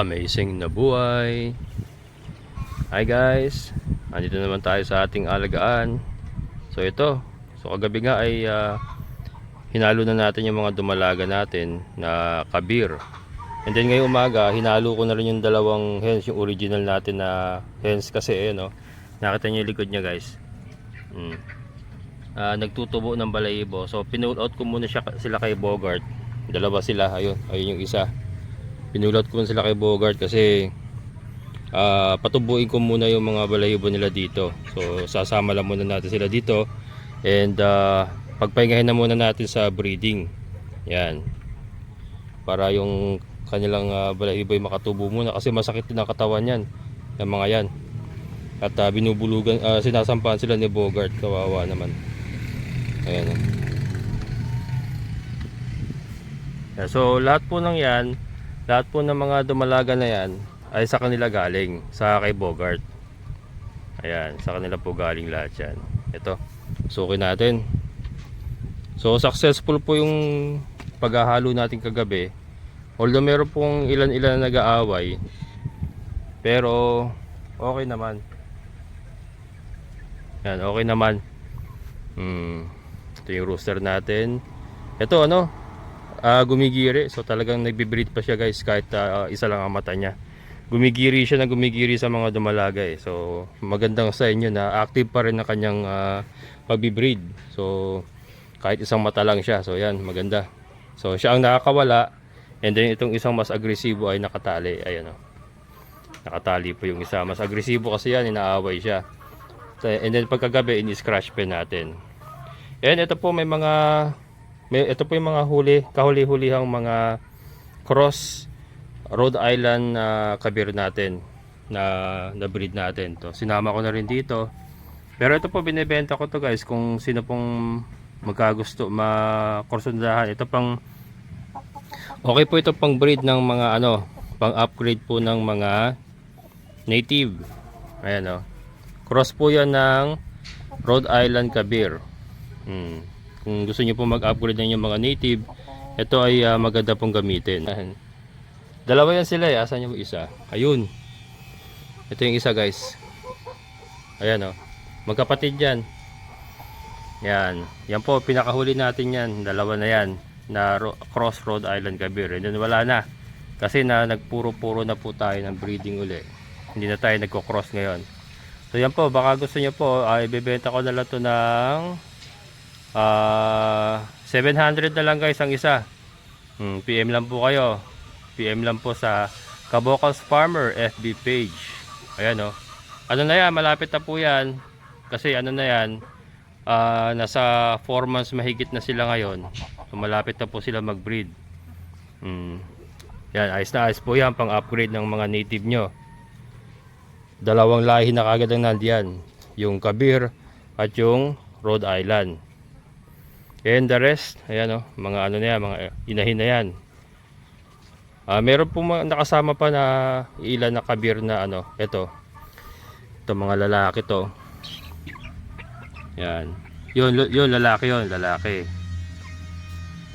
amazing na buhay. Hi guys, andito naman tayo sa ating alagaan. So ito, so kagabi nga ay ah, hinalo na natin yung mga dumalaga natin na kabir. And then ngayong umaga, hinalo ko na rin yung dalawang hens, yung original natin na hens kasi eh, no? Nakita niyo yung likod niya guys. Mm. Ah, nagtutubo ng balayibo. So pinull out ko muna siya, sila kay Bogart. Dalawa sila, ayun, ayun yung isa pinulot ko sila kay Bogart kasi ah, patubuin ko muna yung mga balahibo nila dito. So sasama lang muna natin sila dito and ah, pagpahingahin na muna natin sa breeding. Yan. Para yung kanilang uh, balahibo ay makatubo muna kasi masakit din ang katawan yan ng mga yan. At ah, binubulugan ah, sinasampahan sila ni Bogart. Kawawa naman. Ayan. Yeah, so lahat po ng yan lahat po ng mga dumalaga na yan ay sa kanila galing sa kay Bogart. Ayan sa kanila po galing lahat yan. Ito suki natin. So successful po yung paghahalo natin kagabi. Although meron pong ilan ilan na nag-aaway pero okay naman. Yan okay naman. Hmm, ito yung rooster natin. Ito ano ah, gumigiri. So talagang nagbe-breed pa siya guys kahit ah, isa lang ang mata niya. Gumigiri siya na gumigiri sa mga dumalaga eh. So magandang sa inyo na active pa rin ang kanyang uh, pagbe-breed. So kahit isang mata lang siya. So yan, maganda. So siya ang nakakawala and then itong isang mas agresibo ay nakatali. Ayan o. Nakatali po yung isa. Mas agresibo kasi yan, inaaway siya. And then pagkagabi, ini-scratch pen natin. And ito po may mga may, ito po yung mga huli, kahuli-hulihang mga cross Rhode Island na kabir natin na na breed natin to. Sinama ko na rin dito. Pero ito po binebenta ko to guys kung sino pong magkagusto makursundahan. Ito pang Okay po ito pang breed ng mga ano, pang upgrade po ng mga native. Ayan oh. Cross po 'yan ng Rhode Island Kabir. Hmm. Kung gusto niyo po mag-upgrade ng mga native, ito ay ah, maganda pong gamitin. Dalawa yan sila eh. Asan yung isa? Ayun. Ito yung isa guys. Ayan oh. Magkapatid yan. Yan. Yan po, pinakahuli natin yan. Dalawa na yan. Na ro- Cross Road Island Kabir. And then wala na. Kasi na nagpuro-puro na po tayo ng breeding uli. Hindi na tayo nagko-cross ngayon. So yan po, baka gusto niyo po, ay ibebenta ko na lang to ng Ah, 700 na lang guys ang isa. Hmm, PM lang po kayo. PM lang po sa Kabokals Farmer FB page. Ayan oh. Ano na yan, malapit na po yan. Kasi ano na yan, ah, nasa 4 months mahigit na sila ngayon. So malapit na po sila mag-breed. Hmm. Yan, ayos na ayos po yan pang upgrade ng mga native nyo. Dalawang lahi na kagad ang nandiyan. Yung Kabir at yung Rhode Island. And the rest, ayan oh, mga ano na yan, mga inahin na yan. Ah, meron po nakasama pa na ilan na kabir na ano, ito. Ito mga lalaki to. Yan. Yun, yun lalaki yun, lalaki.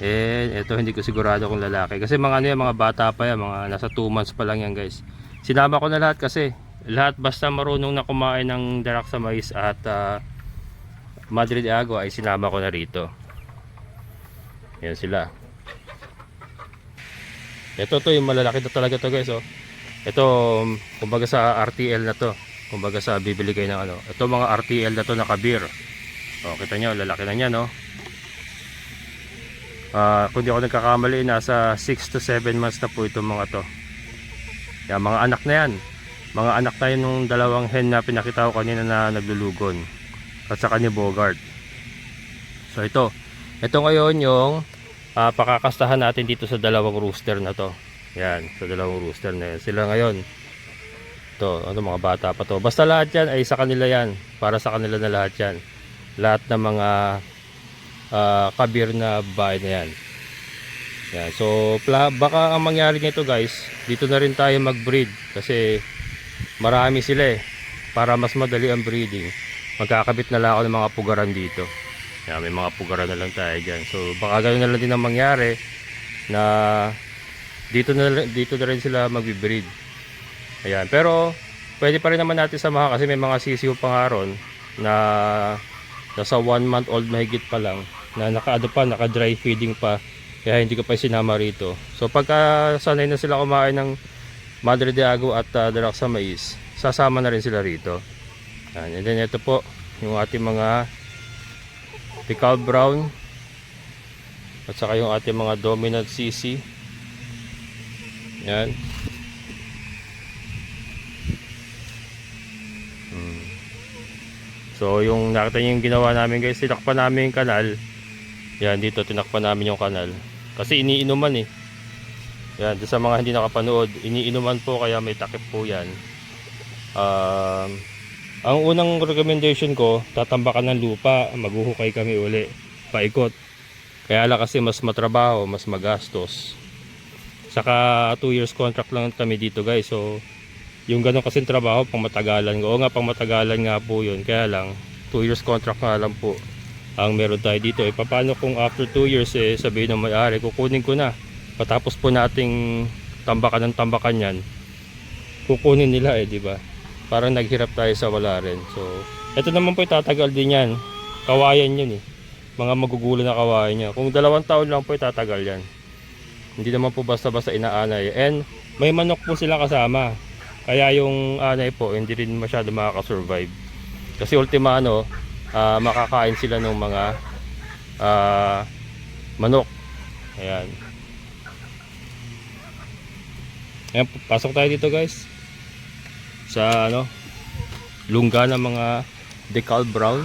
And ito hindi ko sigurado kung lalaki kasi mga ano yan, mga bata pa yan, mga nasa 2 months pa lang yan, guys. Sinama ko na lahat kasi lahat basta marunong na kumain ng darak sa mais at ah, Madrid Agua ay sinama ko na rito. Yan sila. Ito to yung malalaki na talaga to guys oh. Ito um, kumbaga sa RTL na to. Kumbaga sa bibili kayo ng ano. Ito mga RTL na to na kabir. Oh, kita nyo, lalaki na niya no. Ah, kung di ako nagkakamali, nasa 6 to 7 months na po itong mga to. Yan, mga anak na yan. Mga anak tayo nung dalawang hen na pinakita ko kanina na naglulugon. At saka ni Bogart. So ito, ito ngayon yung ah, pakakastahan natin dito sa dalawang rooster na to. Yan, sa dalawang rooster na yan. Sila ngayon. Ito, ano mga bata pa to. Basta lahat yan ay sa kanila yan. Para sa kanila na lahat yan. Lahat ng mga ah, kabir na bahay na yan. Yan. So, baka ang mangyari nito guys, dito na rin tayo mag-breed kasi marami sila eh. Para mas madali ang breeding. Magkakabit na lang ako ng mga pugaran dito. Yan, may mga pugaran na lang tayo dyan. So, baka ganoon na lang din ang mangyari na dito na dito na rin sila magbi-breed. Ayan, pero pwede pa rin naman natin samahan kasi may mga sisiw pa nga ron na nasa 1 month old mahigit pa lang na naka ano pa, naka dry feeding pa kaya hindi ko pa sinama rito. So pagka sanay na sila kumain ng Madre de Agua at uh, darak sa mais, sasama na rin sila rito. And then ito po yung ating mga Pical Brown at saka yung ating mga dominant CC. Yan. Hmm. So yung nakita niyo yung ginawa namin guys, tinakpan namin yung kanal. Yan dito tinakpan namin yung kanal. Kasi iniinuman eh. Yan, sa mga hindi nakapanood, iniinuman po kaya may takip po yan. Um, ang unang recommendation ko, tatambakan ng lupa, maghuhukay kami uli, paikot. Kaya lang kasi mas matrabaho, mas magastos. Saka 2 years contract lang kami dito guys. So yung ganun kasi trabaho pang matagalan ko. O nga pang matagalan nga po yun. Kaya lang 2 years contract nga lang po ang meron tayo dito. E paano kung after 2 years eh sabihin ng may-ari kukunin ko na. Patapos po nating tambakan ng tambakan yan. Kukunin nila eh, di ba? Parang naghirap tayo sa wala rin. So, ito naman po itatagal din yan. Kawayan yun eh. Mga magugulo na kawayan niya. Kung dalawang taon lang po itatagal yan. Hindi naman po basta-basta inaanay. And may manok po sila kasama. Kaya yung anay po, hindi rin masyado makakasurvive. Kasi ultima ano, ah, makakain sila ng mga ah, manok. Ayan. Ayan, pasok tayo dito guys. Sa ano, lungga ng mga decal brown.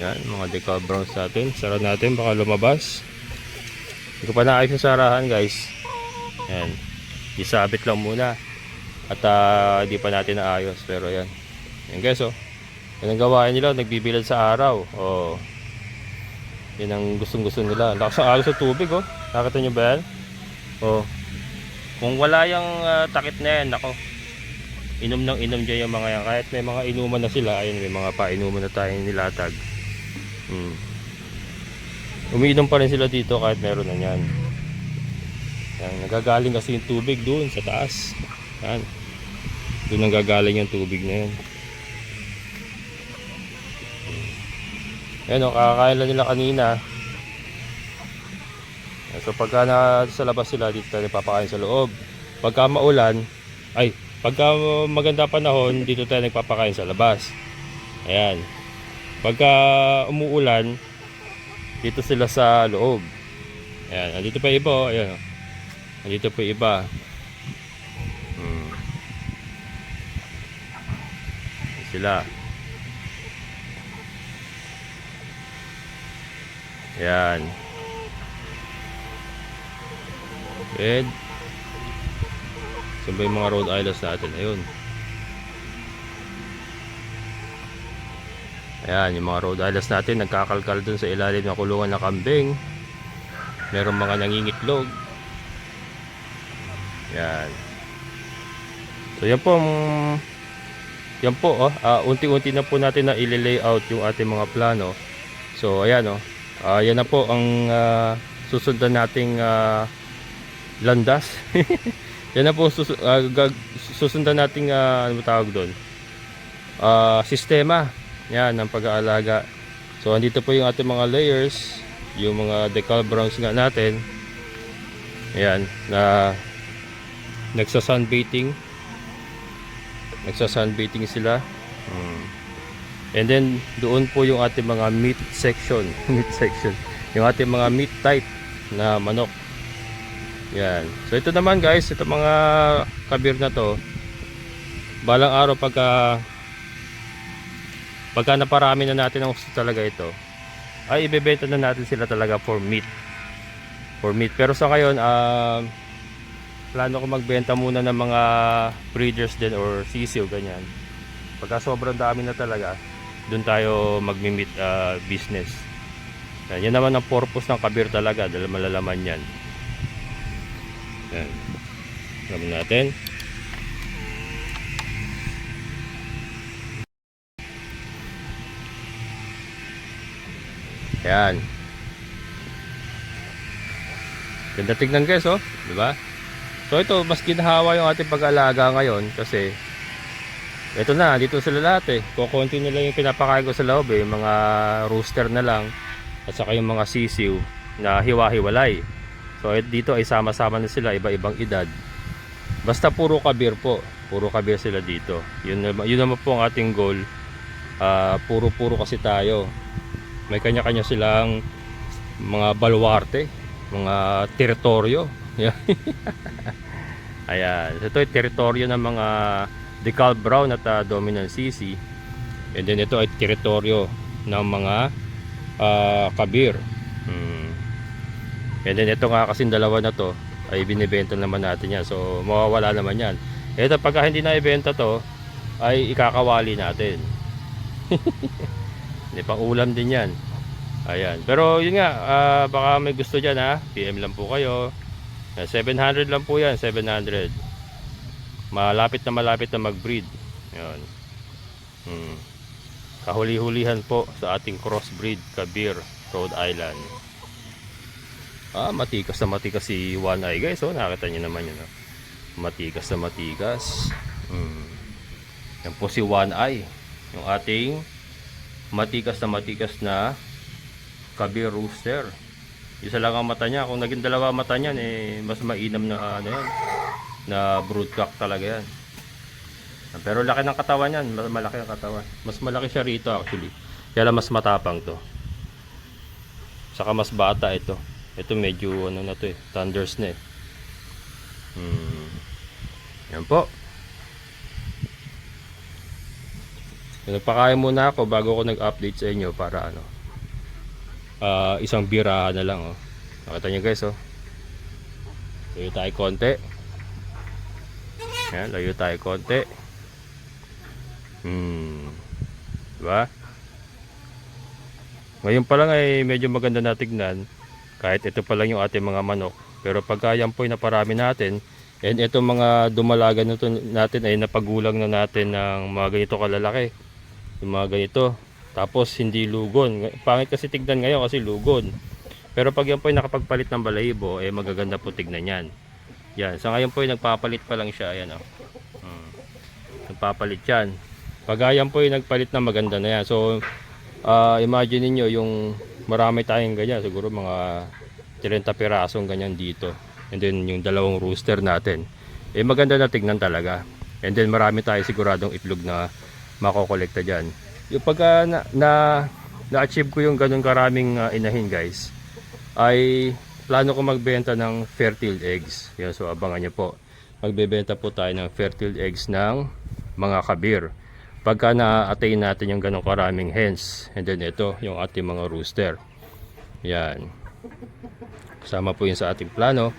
Yan, mga decal browns natin. Sara natin, baka lumabas. Hindi ko pa naayos yung sarahan guys. Yan. Isabit lang muna. At ah, hindi pa natin naayos. Pero yan. Yan guys oh. Yan ang gawain nila. Nagbibilad sa araw. Oh. Yan ang gustong gusto nila. Lakas ang agos sa tubig oh. Nakita nyo ba yan? Oh. Kung wala yung ah, takip na yan, nako. Inom ng inom dyan yung mga yan. Kahit may mga inuman na sila. Ayun, may mga painuman na tayong nilatag. Hmm. Umiinom pa rin sila dito kahit meron na yan. Yan, nagagaling kasi yung tubig doon sa taas. Yan. Doon nanggagaling yung tubig na yan. Yan o, kakakain lang nila kanina. So pagka na sa labas sila, dito tayo nagpapakain sa loob. Pagka maulan, ay, pagka maganda panahon, dito tayo nagpapakain sa labas. Ayan. Pagka umuulan, dito sila sa loob. Ayan, andito pa iba, oh. ayan. oh. Andito pa iba. Hmm. Sila. Ayan. And Saan ba yung mga Rhode Islands natin? Ayun. Ayan, yung mga Rhode Islands natin nagkakalkal dun sa ilalim ng kulungan ng kambing. Meron mga nangingitlog. Yan. So yan po ang- yan po oh, ah, unti-unti na po natin na i-layout yung ating mga plano. So ayan oh. Ah, yan na po ang ah, susundan nating ah, landas. yan na po sus ah, gag- susundan nating ah, ano tawag doon? Ah, sistema. Yan ng pag-aalaga. So andito po yung ating mga layers, yung mga decal browns nga natin. Ayan, na nagsa sunbathing. Nagsa sunbathing sila. Hmm. And then doon po yung ating mga meat section, meat section. Yung ating mga meat type na manok. Yan. So ito naman guys, ito mga kabir na to. Balang araw pagka pagka naparami na natin ang gusto talaga ito, ay ibebenta na natin sila talaga for meat. For meat. Pero sa ngayon, ah plano ko magbenta muna ng mga breeders din or sisiw ganyan. Pagka sobrang dami na talaga, doon tayo magmi-meat ah, business. Yan, yan naman ang purpose ng kabir talaga dahil malalaman yan. Yan. Alam natin. Yan. Ganda tignan guys, oh. Ba? So ito, mas ginhawa yung ating pag-alaga ngayon kasi ito na, dito sila lahat eh. Kukunti na lang yung pinapakain ko sa loob eh. Mga rooster na lang at saka yung mga sisiw na hiwa-hiwalay. So dito ay sama-sama na sila, iba-ibang edad. Basta puro kabir po. Puro kabir sila dito. Yun, yun naman po ang ating goal. Ah, puro-puro kasi tayo. May kanya-kanya silang mga baluarte, mga teritoryo. Yan. Ayan. Ito ay teritoryo ng mga decal brown at ah, dominant CC. And then ito ay teritoryo ng mga ah, kabir. And then ito nga kasing dalawa na to ay binibenta naman natin yan. So mawawala naman yan. Ito pagka hindi na ibenta to ay ikakawali natin. Hindi pang ulam din yan. Ayan. Pero yun nga, ah, baka may gusto dyan ha. PM lang po kayo. Ah, 700 lang po yan, 700. Malapit na malapit na mag-breed. Yun. Hmm. Kahuli-hulihan po sa ating crossbreed Kabir, Rhode Island. Ah, matikas na matikas si One Eye guys. Oh, nakita niyo naman yun. Oh. Matikas na matikas. Hmm. Yan po si One Eye. Yung ating matikas na matikas na Kabir Rooster. Isa lang ang mata niya. Kung naging dalawa mata niyan, eh, mas mainam na ano yan. Na broodcock talaga yan. Pero laki ng katawan yan. Malaki ang katawan. Mas malaki siya rito actually. Kaya mas matapang to. Saka mas bata ito. Ito medyo ano na to eh. Thunders na eh. Hmm. Yan po. Nagpakain muna ako bago ako nag-update sa inyo para ano. ah, isang birahan na lang oh. Nakita niyo guys oh. Layo tayo konti. Yan, layo tayo konti. Hmm. Diba? Ngayon pa lang ay medyo maganda na tignan. Kahit ito pa lang yung ating mga manok. Pero pagka yan po ay naparami natin, and itong mga dumalaga nito natin ay napagulang na natin ng mga ganito kalalaki. Yung mga ganito. Tapos hindi lugon. Pangit kasi tignan ngayon kasi lugon. Pero pag yan po ay nakapagpalit ng balahibo, eh magaganda po tignan yan. Yan. Sa ngayon po ay nagpapalit pa lang siya. Ayan o. Hmm. Nagpapalit yan. Pag yan po ay nagpalit na maganda na yan. So, ah, imagine niyo yung marami tayong ganyan. Siguro mga 30 pirasong ganyan dito. And then yung dalawang rooster natin. Eh maganda na tignan talaga. And then marami tayo siguradong itlog na makokolekta dyan. Yung pagka na, na, na-achieve ko yung ganun karaming ah, inahin guys, ay plano ko magbenta ng fertile eggs. Yan, so abangan nyo po. Magbebenta po tayo ng fertile eggs ng mga kabir. Pagka na-attain natin yung ganun karaming hens. And then ito, yung ating mga rooster. Yan. Kasama po yun sa ating plano.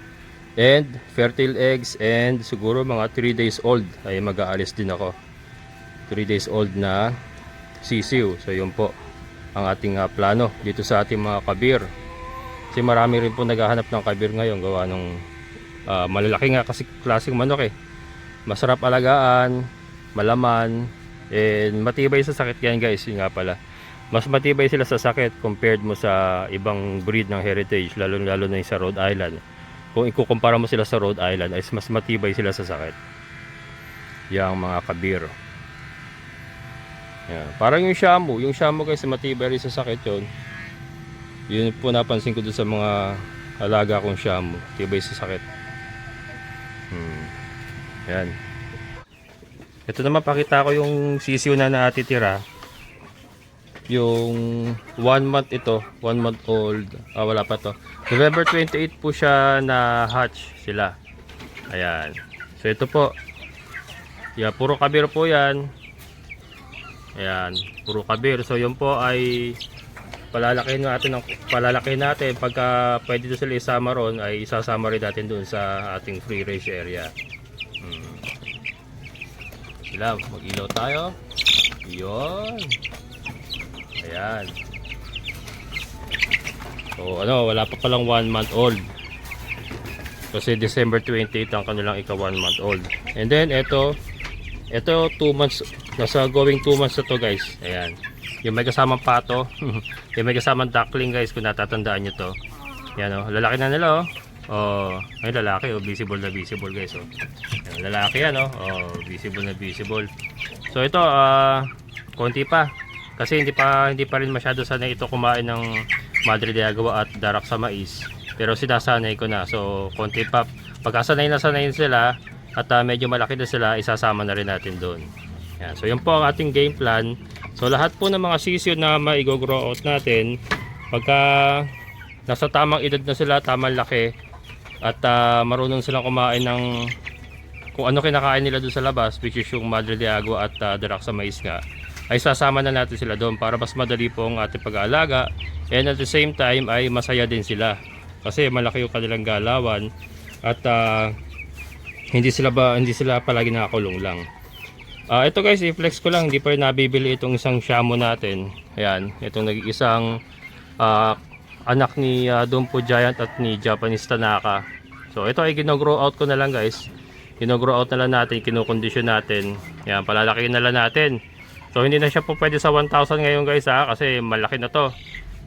And fertile eggs and siguro mga 3 days old ay mag-aalis din ako. 3 days old na sisiw. So yun po ang ating ah, plano dito sa ating mga kabir. Kasi marami rin po naghahanap ng kabir ngayon gawa nung ah, malalaki nga kasi klaseng manok eh. Masarap alagaan, malaman, and matibay sa sakit yan guys, yun nga pala. Mas matibay sila sa sakit compared mo sa ibang breed ng heritage, lalo lalo na yung sa Rhode Island. Kung ikukumpara mo sila sa Rhode Island, ay mas matibay sila sa sakit. Yang mga kabir. Yan. Parang yung shamu, yung shamu guys matibay rin sa sakit yun. Yun po napansin ko doon sa mga alaga kong shamu, tibay sa sakit. Hmm. Yan. Ito naman pakita ko yung sisiw na natitira. Yung one month ito, one month old. Ah, wala pa to. November 28 po siya na hatch sila. Ayan. So ito po. Yeah, puro kabir po yan. Ayan, puro kabir. So yun po ay palalaki natin ng palalaki natin pagka pwede doon sila isama ron ay isasama rin natin doon sa ating free range area. Hmm. Sila, mag-ilaw tayo. Yun. Ayan. So ano, wala pa palang 1 month old. Kasi December 28 ang kanilang ika 1 month old. And then ito, ito 2 months, nasa going 2 months na to guys. Ayan. Yung may kasamang pato, yung may kasamang duckling guys kung natatandaan nyo to. Yan o, lalaki na nila oh. Oh, ay lalaki oh, visible na visible guys oh. Lalaki yan oh. Oh, visible na visible. So ito ah konti pa kasi hindi pa hindi pa rin masyado sanay ito kumain ng Madre de Agua at darak sa mais. Pero sinasanay ko na. So konti pa pagkasanay na sanay sila at ah, medyo malaki na sila, isasama na rin natin doon. Yan. So yun po ang ating game plan. So lahat po ng mga sisyo na maigo-grow out natin pagka nasa tamang edad na sila, tamang laki at ah, marunong silang kumain ng kung ano kinakain nila doon sa labas which is yung Madre de Agua at uh, Darak sa Mais nga ay sasama na natin sila doon para mas madali po ang ating pag-aalaga and at the same time ay masaya din sila kasi malaki yung kanilang galawan at ah, hindi sila ba hindi sila palagi nakakulong lang Ah, ito guys, i-flex ko lang, hindi pa rin nabibili itong isang Shamo natin. Ayan, itong nag-iisang ah, anak ni uh, Dumpo Giant at ni Japanese Tanaka. So ito ay gino-grow out ko na lang guys. Gino-grow out na lang natin, kinukondisyon natin. Ayan, palalakihin na lang natin. So hindi na siya po pwede sa 1,000 ngayon guys ha, kasi malaki na to.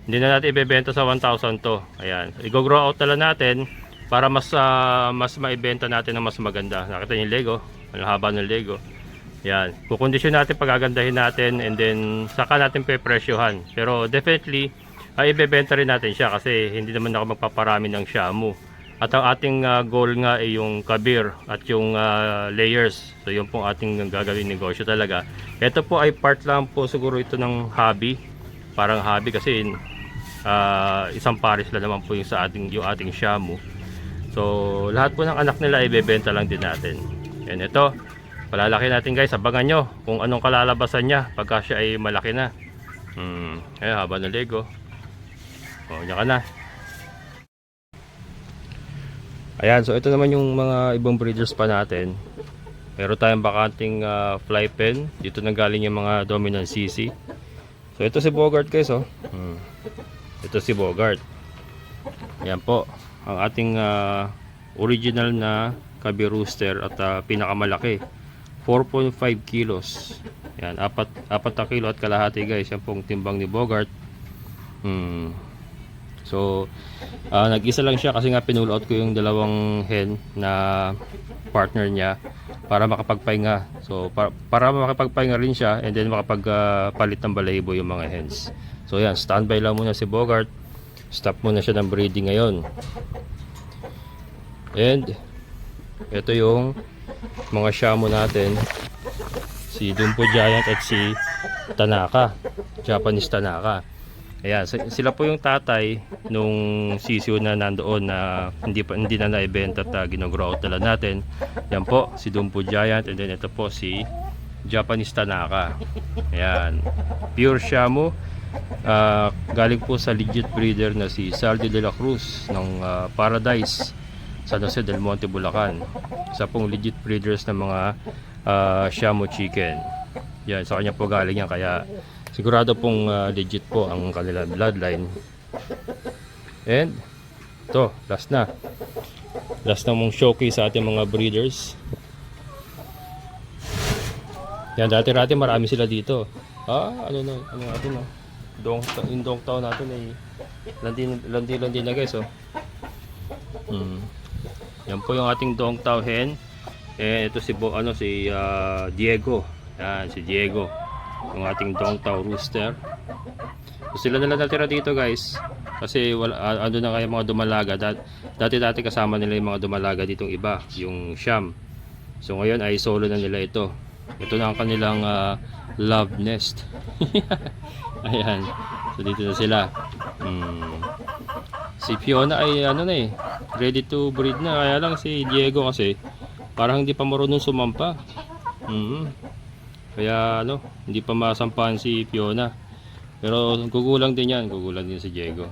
Hindi na natin ibebenta sa 1,000 to. Ayan, i-grow out na lang natin para mas ah, mas maibenta natin ng mas maganda. Nakita niyo yung Lego, ang haba ng Lego. Yan. Kukondisyon natin, pagagandahin natin, and then saka natin pepresyohan. Pero definitely, ay ibebenta rin natin siya kasi hindi naman ako magpaparami ng shamu. At ang ating ah, goal nga ay yung kabir at yung ah, layers. So yun pong ating gagawin negosyo talaga. Ito po ay part lang po siguro ito ng hobby. Parang hobby kasi ah, isang pares lang naman po yung sa ating yung ating shamu. So lahat po ng anak nila ay ibebenta lang din natin. Yan ito. Palalaki natin guys, abangan nyo kung anong kalalabasan niya pagka siya ay malaki na. Hmm, eh, haba ng Lego. Niya ka na. Ayan, so ito naman yung mga ibang breeders pa natin. Meron tayong bakanting ah, fly pen. Dito nang galing yung mga dominant CC. So ito si Bogart guys, oh. Hmm. Ito si Bogart. Ayan po, ang ating ah, original na Kabi Rooster at ah, pinakamalaki. 4.5 kilos. Yan, apat, apat na kilo at kalahati guys. Yan pong timbang ni Bogart. Hmm. So, ah, nag-isa lang siya kasi nga pinulot ko yung dalawang hen na partner niya para makapagpahinga. So, para, para makapagpahinga rin siya and then makapagpalit ng balahibo yung mga hens. So, yan, standby lang muna si Bogart. Stop muna siya ng breeding ngayon. And, ito yung mga shamo natin si Dumpo Giant at si Tanaka Japanese Tanaka Ayan, si- sila po yung tatay nung sisiyo na nandoon na hindi pa hindi na naibenta at uh, ginogrow out na natin. Yan po si Dumpo Giant and then ito po si Japanese Tanaka. Ayan. Pure Shamu. Ah, galing po sa legit breeder na si Saldi de la Cruz ng ah, Paradise San Jose del Monte, Bulacan. Isa pong legit breeders ng mga ah, Shamu chicken. Yan, sa kanya po galing yan kaya sigurado pong ah, legit po ang kanilang bloodline. And to, last na. Last na mong showcase sa ating mga breeders. Yan, dati-dati marami sila dito. Ah, ano na, ano natin no? Dong, yung dong tao natin ay landi, landi, landi na guys oh. Hmm. Yan po yung ating dong tao hen. Eh, ito si ano si ah, Diego. Yan, si Diego. Yung ating dong tao rooster. So, sila na lang natira dito guys. Kasi wala, ano na kaya mga dumalaga. Dat- Dati-dati kasama nila yung mga dumalaga ditong iba. Yung Sham. So ngayon ay solo na nila ito. Ito na ang kanilang ah, love nest. Ayan. So dito na sila. Hmm. Si Fiona ay ano na eh. Ready to breed na. Kaya lang si Diego kasi parang hindi pa marunong sumampa. Hmm. Kaya ano, hindi pa masampahan si Fiona. Pero gugulang din yan. Gugulang din si Diego.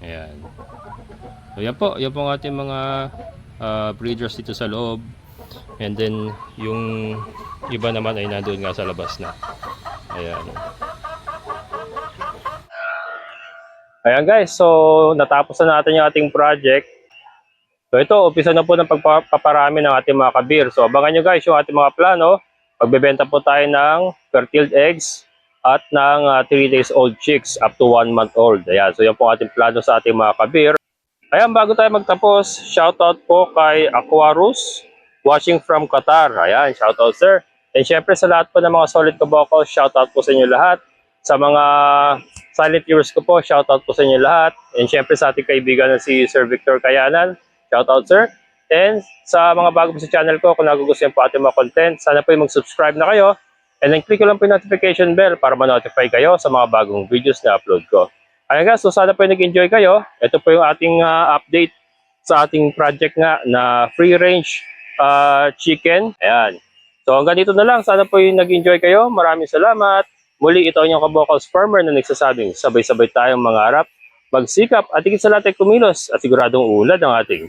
Ayan. So yan po. Yan po ang ating mga ah, breeders dito sa loob. And then yung iba naman ay nandoon nga sa labas na. Ayan. Ayan guys, so natapos na natin yung ating project. So ito, umpisa na po ng pagpaparami ng ating mga kabir. So abangan nyo guys yung ating mga plano. Pagbebenta po tayo ng fertile eggs at ng 3 days old chicks up to 1 month old. Ayan, so yan po ating plano sa ating mga kabir. Ayan, bago tayo magtapos, shoutout po kay Aquarus, watching from Qatar. Ayan, shoutout sir. And syempre sa lahat po ng mga solid kaboko, shoutout po sa inyo lahat. Sa mga silent viewers ko po, shoutout po sa inyo lahat. And syempre sa ating kaibigan na si Sir Victor Kayanan, shoutout sir. And sa mga bago po sa channel ko, kung nagugustuhan po ating mga content, sana po yung mag-subscribe na kayo. And then click ko lang po yung notification bell para ma-notify kayo sa mga bagong videos na upload ko. Ayan guys, so sana po nag-enjoy kayo. Ito po yung ating ah, update sa ating project nga na free range ah, chicken. Ayan. So hanggang dito na lang. Sana po yung nag-enjoy kayo. Maraming salamat. Muli ito ang inyong kabokals farmer na nagsasabing sabay-sabay tayong mangarap, magsikap at higit sa lahat ay kumilos at siguradong ulad ang ating